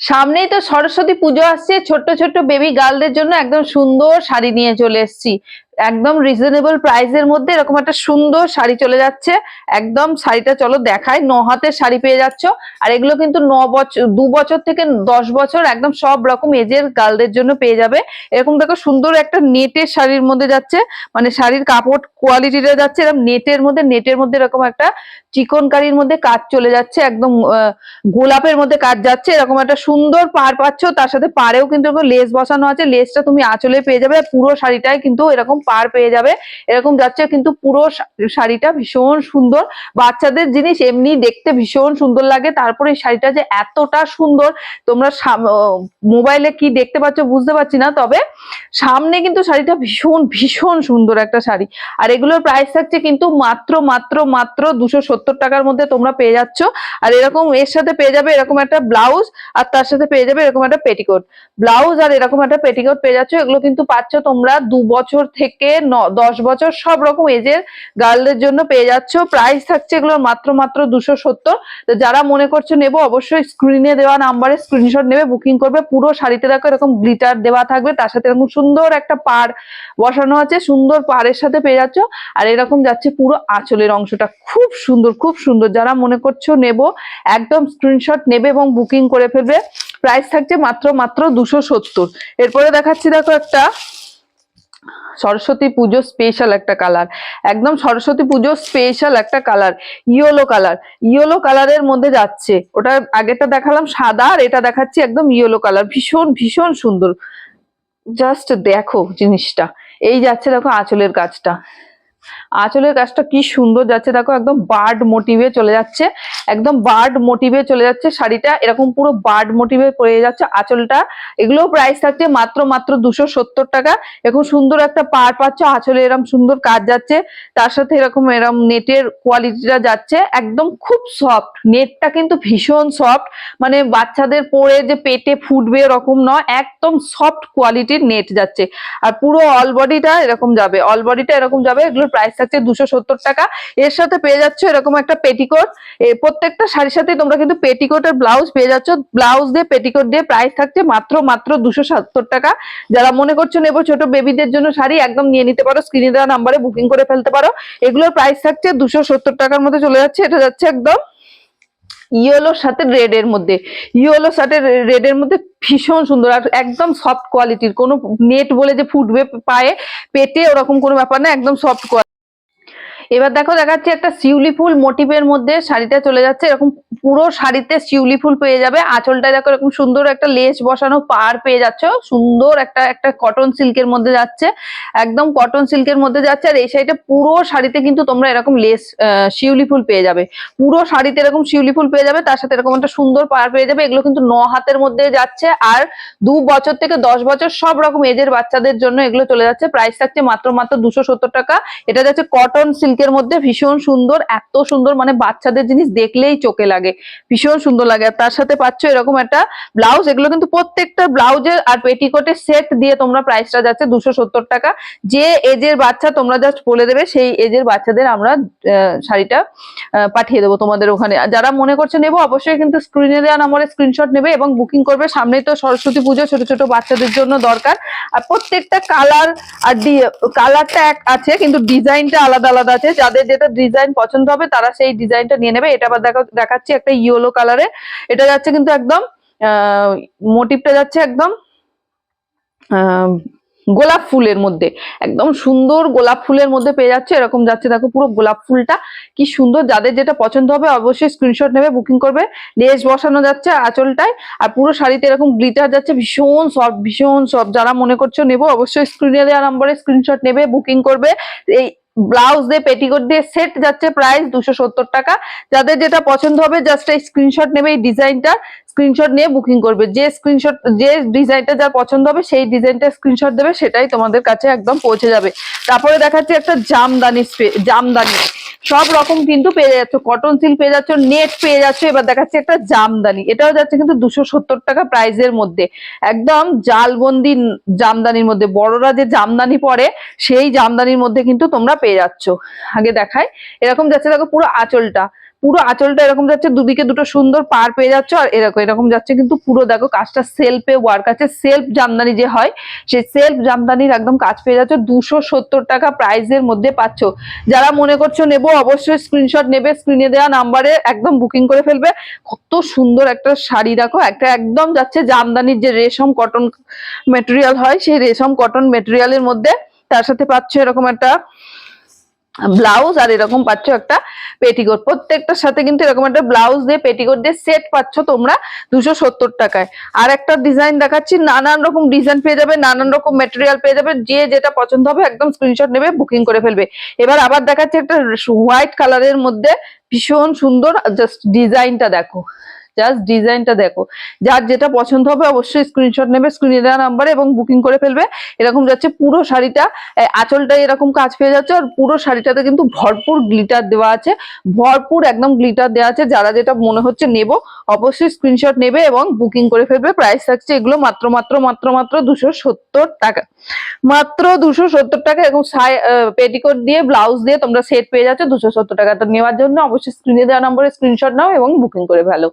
সামনেই তো সরস্বতী পুজো আসছে, ছোট্ট ছোট্ট বেবি গার্লদের জন্য একদম সুন্দর শাড়ি নিয়ে চলে এসেছি। একদম রিজনেবল প্রাইসের মধ্যে এরকম একটা সুন্দর শাড়ি চলে যাচ্ছে। একদম শাড়িটা চলো দেখায় ন হাতের শাড়ি পেয়ে যাচ্ছ। আর এগুলো কিন্তু ন বছর দু বছর থেকে দশ বছর একদম সব রকম এজের গার্লদের জন্য পেয়ে যাবে। এরকম দেখো সুন্দর একটা নেটের শাড়ির মধ্যে যাচ্ছে। মানে শাড়ির কাপড় কোয়ালিটিটা যাচ্ছে, এরকম নেটের মধ্যে নেটের মধ্যে এরকম একটা চিকনকারির মধ্যে কাজ চলে যাচ্ছে। একদম গোলাপের মধ্যে কাজ যাচ্ছে। এরকম একটা সুন্দর পার পাচ্ছ। তার সাথে পাড়েও কিন্তু লেস বসানো আছে। লেসটা তুমি আঁচলে পেয়ে যাবে। পুরো শাড়িটাই কিন্তু এরকম পার পেয়ে যাবে। এরকম যাচ্ছে কিন্তু পুরো শাড়িটা ভীষণ সুন্দর। বাচ্চাদের জিনিস এমনি দেখতে ভীষণ সুন্দর লাগে। তারপরে এই শাড়িটা যে এতটা সুন্দর, তোমরা মোবাইলে কি দেখতে পাচ্ছ বুঝতে পারছি না। তবে সামনে কিন্তু শাড়িটা ভীষণ ভীষণ সুন্দর একটা শাড়ি। আর এগুলোর প্রাইস থাকছে কিন্তু মাত্র মাত্র মাত্র দুশো সত্তর টাকার মধ্যে তোমরা পেয়ে যাচ্ছ। আর এরকম এর সাথে পেয়ে যাবে এরকম একটা ব্লাউজ, আর তার সাথে পেয়ে যাবে এরকম একটা পেটিকোট ব্লাউজ আর এরকম একটা পেটিকোট পেয়ে যাচ্ছ। এগুলো কিন্তু পাচ্ছ তোমরা দু বছর থেকে ন, দশ বছর সব রকম এজের গার্লদের জন্য পেয়ে যাচ্ছ। প্রাইস থাকছে এগুলোর মাত্র মাত্র দুশো সত্তর। তো যারা মনে করছ নেব, অবশ্যই স্ক্রিনে দেওয়া নাম্বারে স্ক্রিনশট নেবে বুকিং করবে। পুরো শাড়িতে দেখো এরকম গ্লিটার দেওয়া থাকবে। তার সাথে এরকম সুন্দর একটা পার বসানো আছে। সুন্দর পাড়ের সাথে পেয়ে যাচ্ছ। আর এরকম যাচ্ছে পুরো আঁচলের অংশটা। খুব সুন্দর খুব সুন্দর। যারা মনে করছ নেব, একদম স্ক্রিনশট নেবে এবং বুকিং করে ফেলবে। প্রাইস থাকছে মাত্র মাত্র দুশো সত্তর। এরপরে দেখাচ্ছি দেখো একটা। সরস্বতী পুজো স্পেশাল একটা কালার একদম সরস্বতী পুজো স্পেশাল একটা কালার ইয়েলো কালার ইয়েলো কালারের মধ্যে যাচ্ছে। ওটা আগেটা দেখালাম সাদা, আর এটা দেখাচ্ছি একদম ইয়েলো কালার ভীষণ ভীষণ সুন্দর। জাস্ট দেখো জিনিসটা। এই যাচ্ছে দেখো আঁচলের কাজটা। আঁচলের কাজটা কি সুন্দর যাচ্ছে দেখো, একদম বার্ড মোটিভে চলে যাচ্ছে, একদম বার্ড মোটিভে চলে যাচ্ছে শাড়িটা, এরকম পুরো বার্ড মোটিভে পড়ে যাচ্ছে আঁচলটা এগুলো প্রাইস থাকছে মাত্র মাত্র দুশো সত্তর টাকা, এরকম সুন্দর একটা পার পাচ্ছ, আঁচলে এরকম সুন্দর কাজ যাচ্ছে, তার সাথে এরকম এরকম নেটের কোয়ালিটিটা যাচ্ছে, একদম খুব সফট নেটটা কিন্তু ভীষণ সফট মানে বাচ্চাদের পরে যে পেটে ফুটবে এরকম নয়, একদম সফট কোয়ালিটির নেট যাচ্ছে, আর পুরো অল বডিটা এরকম যাবে অল বডিটা এরকম যাবে এগুলোর প্রাইস থাকছে দুশো সত্তর টাকা। এর সাথে পেয়ে যাচ্ছ এরকম একটা পেটিকোট প্রত্যেকটা শাড়ির সাথে তোমরা কিন্তু পেটিকোট আর ব্লাউজ পেয়ে যাচ্ছ। ব্লাউজ দিয়ে পেটিকোট দিয়ে প্রাইস থাকছে মাত্র মাত্র দুশো সত্তর টাকা। যারা মনে করছ নেব ছোট বেবিদের জন্য শাড়ি, একদম নিয়ে নিতে পারো স্ক্রিনে দেওয়া নাম্বারে বুকিং করে ফেলতে পারো। এগুলোর প্রাইস থাকছে দুশো সত্তর টাকার মধ্যে চলে যাচ্ছে। এটা যাচ্ছে একদম ইয়েলোর সাথে রেড এর মধ্যে। ইয়েলোর সাথে রেড এর মধ্যে ভীষণ সুন্দর আর একদম সফট কোয়ালিটির কোনো নেট বলে যে ফুটবে পায়ে, পেটে ওরকম কোনো ব্যাপার না, একদম সফট কোয়ালিটি এবার দেখো দেখাচ্ছে একটা শিউলি ফুল মোটিভের মধ্যে শাড়িটা চলে যাচ্ছে। এরকম পুরো শাড়িতে শিউলি ফুল পেয়ে যাবে। আঁচলটা দেখো এরকম সুন্দর একটা লেস বসানো পার পেয়ে যাচ্ছে। সুন্দর একটা একটা কটন সিল্কের মধ্যে যাচ্ছে। একদম কটন সিল্কের মধ্যে যাচ্ছে আর এই শাড়িটা পুরো শাড়িতে কিন্তু তোমরা এরকম লেস শিউলি ফুল পেয়ে যাবে। পুরো শাড়িতে এরকম শিউলি ফুল পেয়ে যাবে। তার সাথে এরকম একটা সুন্দর পার পেয়ে যাবে। এগুলো কিন্তু ন হাতের মধ্যে যাচ্ছে আর দু বছর থেকে দশ বছর সব রকম এজের বাচ্চাদের জন্য এগুলো চলে যাচ্ছে। প্রাইস থাকছে মাত্র মাত্র দুশো টাকা। এটা যাচ্ছে কটন সিল্কের মধ্যে ভীষণ সুন্দর, এত সুন্দর মানে বাচ্চাদের জিনিস দেখলেই চোখে লাগে। ভীষণ সুন্দর লাগে। আর তার সাথে পাচ্ছ এরকম একটা ব্লাউজ। এগুলো কিন্তু প্রত্যেকটা ব্লাউজের আর পেটিকোটের সেট দিয়ে তোমরা প্রাইসটা যাচ্ছে দুশো সত্তর টাকা। যে এজের বাচ্চা তোমরা জাস্ট বলে দেবে, সেই এজের বাচ্চাদের আমরা শাড়িটা পাঠিয়ে দেবো তোমাদের ওখানে। যারা মনে করছে নেব, অবশ্যই কিন্তু স্ক্রিনে দেওয়া নাম্বারে স্ক্রিনশট নেবে এবং বুকিং করবে। সামনেই তো সরস্বতী পুজো, ছোট ছোট বাচ্চাদের জন্য দরকার। আর প্রত্যেকটা কালার আর কালারটা এক আছে, কিন্তু ডিজাইনটা আলাদা আলাদা আছে। যাদের যেটা ডিজাইন পছন্দ হবে তারা সেই ডিজাইনটা নিয়ে নেবে। এটা আবার দেখা, দেখাচ্ছি একটা ইয়েলো কালারে এটা যাচ্ছে কিন্তু একদম মোটিভটা যাচ্ছে একদম গোলাপ ফুলের মধ্যে। একদম সুন্দর গোলাপ ফুলের মধ্যে পেয়ে যাচ্ছে। এরকম যাচ্ছে দেখো পুরো গোলাপ ফুলটা। কি সুন্দর। যাদের যেটা পছন্দ হবে অবশ্যই স্ক্রিনশট নেবে বুকিং করবে। লেস বসানো যাচ্ছে আঁচলটায়। আর পুরো শাড়িতে এরকম গ্লিটার যাচ্ছে। ভীষণ সফট ভীষণ সফট যারা মনে করছ নেব, অবশ্যই স্ক্রিনে দেওয়া নম্বরে স্ক্রিনশট নেবে বুকিং করবে। এই ব্লাউজ দিয়ে পেটিকোট দিয়ে সেট যাচ্ছে প্রাইস দুশো টাকা। যাদের যেটা পছন্দ হবে জাস্ট এই স্ক্রিনশট নেবে এই ডিজাইনটা স্ক্রিনশট নিয়ে বুকিং করবে। যে স্ক্রিনশট যে ডিজাইনটা যার পছন্দ হবে, সেই ডিজাইনটা স্ক্রিনশট দেবে, সেটাই তোমাদের কাছে একদম পৌঁছে যাবে। তারপরে দেখাচ্ছি একটা জামদানি জামদানি। সব রকম কিন্তু পেয়ে যাচ্ছ কটন সিল্ক পেয়ে যাচ্ছ নেট পেয়ে যাচ্ছ, এবার দেখাচ্ছি একটা জামদানি। এটাও যাচ্ছে কিন্তু দুশো সত্তর টাকা প্রাইজের মধ্যে। একদম জালবন্দি জামদানির মধ্যে। বড়রা যে জামদানি পরে, সেই জামদানির মধ্যে কিন্তু তোমরা পেয়ে যাচ্ছ। আগে দেখায় এরকম যাচ্ছে দেখো পুরো আঁচলটা। পুরো আঁচলটা এরকম যাচ্ছে, দুদিকে দুটো সুন্দর পার পেয়ে যাচ্ছে আর এরকম এরকম যাচ্ছে কিন্তু পুরো দেখো কাজটা সেলফে ওয়ার্ক আছে। সেলফ জামদানি যে হয় সেই সেলফ জামদানির একদম কাজ পেয়ে যাচ্ছে। দুশো সত্তর টাকা প্রাইসের মধ্যে পাচ্ছ। যারা মনে করছ নেব, অবশ্যই স্ক্রিনশট নেবে স্ক্রিনে দেওয়া নাম্বারে একদম বুকিং করে ফেলবে। কত সুন্দর একটা শাড়ি দেখো, একটা একদম যাচ্ছে জামদানির যে রেশম কটন মেটেরিয়াল হয়, সেই রেশম কটন মেটেরিয়ালের মধ্যে। তার সাথে পাচ্ছ এরকম একটা ব্লাউজ আর এরকম পাচ্ছ একটা পেটিকোট। প্রত্যেকটার সাথে কিন্তু এরকম একটা ব্লাউজ দিয়ে পেটিকোট দিয়ে সেট পাচ্ছ তোমরা দুশো সত্তর টাকায়। আর একটা ডিজাইন দেখাচ্ছি, নানান রকম ডিজাইন পেয়ে যাবে, নানান রকম মেটেরিয়াল পেয়ে যাবে, যে যেটা পছন্দ হবে একদম স্ক্রিনশট নেবে বুকিং করে ফেলবে। এবার আবার দেখাচ্ছি একটা হোয়াইট কালারের মধ্যে ভীষণ সুন্দর জাস্ট ডিজাইনটা দেখো। জাস্ট ডিজাইনটা দেখো। যার যেটা পছন্দ হবে অবশ্যই স্ক্রিনশট নেবে স্ক্রিনে দেওয়া নাম্বারে এবং বুকিং করে ফেলবে। এরকম যাচ্ছে পুরো শাড়িটা আঁচলটা এরকম কাজ পেয়ে যাচ্ছে আর পুরো শাড়িটাতে কিন্তু ভরপুর গ্লিটার দেওয়া আছে। ভরপুর একদম গ্লিটার দেওয়া আছে। যারা যেটা মনে হচ্ছে নেব, অবশ্যই স্ক্রিনশট নেবে এবং বুকিং করে ফেলবে। প্রাইস থাকছে এগুলো মাত্র মাত্র মাত্র মাত্র দুশো সত্তর টাকা। মাত্র দুশো সত্তর টাকা এবং পেটিকোট দিয়ে ব্লাউজ দিয়ে তোমরা সেট পেয়ে যাচ্ছ। দুশো সত্তর টাকা তো নেওয়ার জন্য। অবশ্যই স্ক্রিনে দেওয়া নম্বরে স্ক্রিনশট নাও এবং বুকিং করে ফেলো।